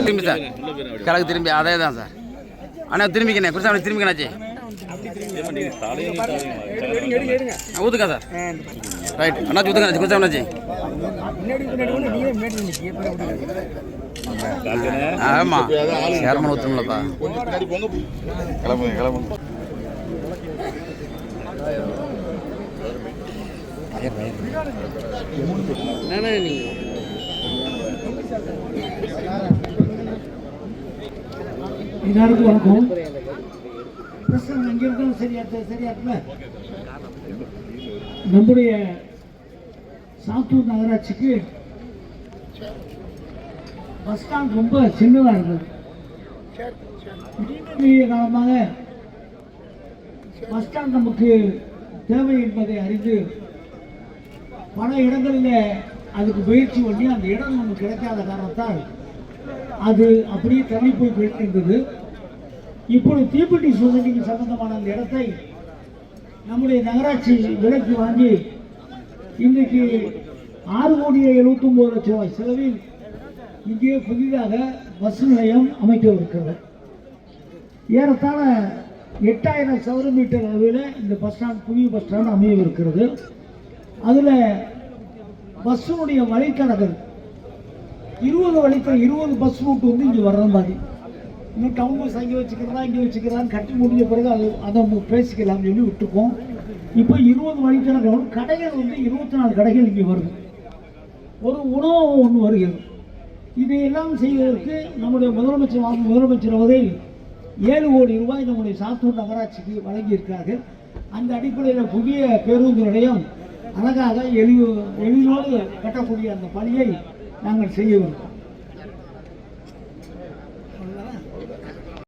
திரும்பி சார். கிழக்கு திரும்பி அதே தான் சார். அண்ணா திரும்பிக்கண்ணே. குருசாமி திரும்பிக்கணாச்சி ஊத்துக்கா சார். ரைட் அண்ணாச்சி சேர்மன் ஊற்றணும்லப்பா கிளம்புங்க கிளம்புங்க எல்லாருக்கும் வணக்கம். பிரசன் எங்க இருந்தாலும் சரியா சரியா இருக்குல்ல நம்முடைய சாத்தூர் நகராட்சிக்கு பஸ் ஸ்டாண்ட் ரொம்ப சின்னதாக இருந்தது. நீண்ட காலமாக பஸ் ஸ்டாண்ட் நமக்கு தேவை என்பதை அறிந்து பல இடங்களில் அதுக்கு முயற்சி பண்ணி அந்த இடம் நமக்கு கிடைக்காத காரணத்தால் அது அப்படியே தள்ளி போய் போயிருக்கின்றது. இப்பொழுது தீப்பெட்டி சொசைட்டிக்கு சம்பந்தமான அந்த இடத்தை நம்முடைய நகராட்சி விலைக்கு வாங்கி இன்றைக்கு ஆறு கோடியே எழுபத்தொம்போது லட்சம் ரூபாய் செலவில் இங்கே புதிதாக பஸ் நிலையம் அமைக்கவிருக்கிறது. ஏறத்தாழ எட்டாயிரம் சதுர மீட்டர் அளவில் இந்த பஸ் ஸ்டாண்ட் புதிய பஸ் ஸ்டாண்ட் அமையவிருக்கிறது. அதில் பஸ்ஸுடைய வழித்தடங்கள் இருபது வழித்த இருபது பஸ் ரூட் வந்து இங்கே வர்ற மாதிரி இன்னும் டவுன் பஸ் அங்கே வச்சுக்கிறதா இங்கே வச்சுக்கிறான்னு கட்டி முடிஞ்ச பிறகு அது அதை நம்ம சொல்லி விட்டுருக்கோம் இப்போ இருபது வழித்தடங்கள் கடைகள் வந்து இருபத்தி நாலு கடைகள் இங்கே வருது. ஒரு உணவகம் ஒன்று வருகிறது. இதையெல்லாம் செய்வதற்கு நம்முடைய முதலமைச்சர் மாண்பு முதலமைச்சர் அவர்கள் ஏழு கோடி ரூபாய் நம்முடைய சாத்தூர் நகராட்சிக்கு வழங்கியிருக்கிறார்கள். அந்த அடிப்படையில் புதிய பேருந்து நிலையம் அழகாக எளிவு எளிதோடு கட்டக்கூடிய அந்த பணியை நாங்கள் செய்ய வேண்டும்.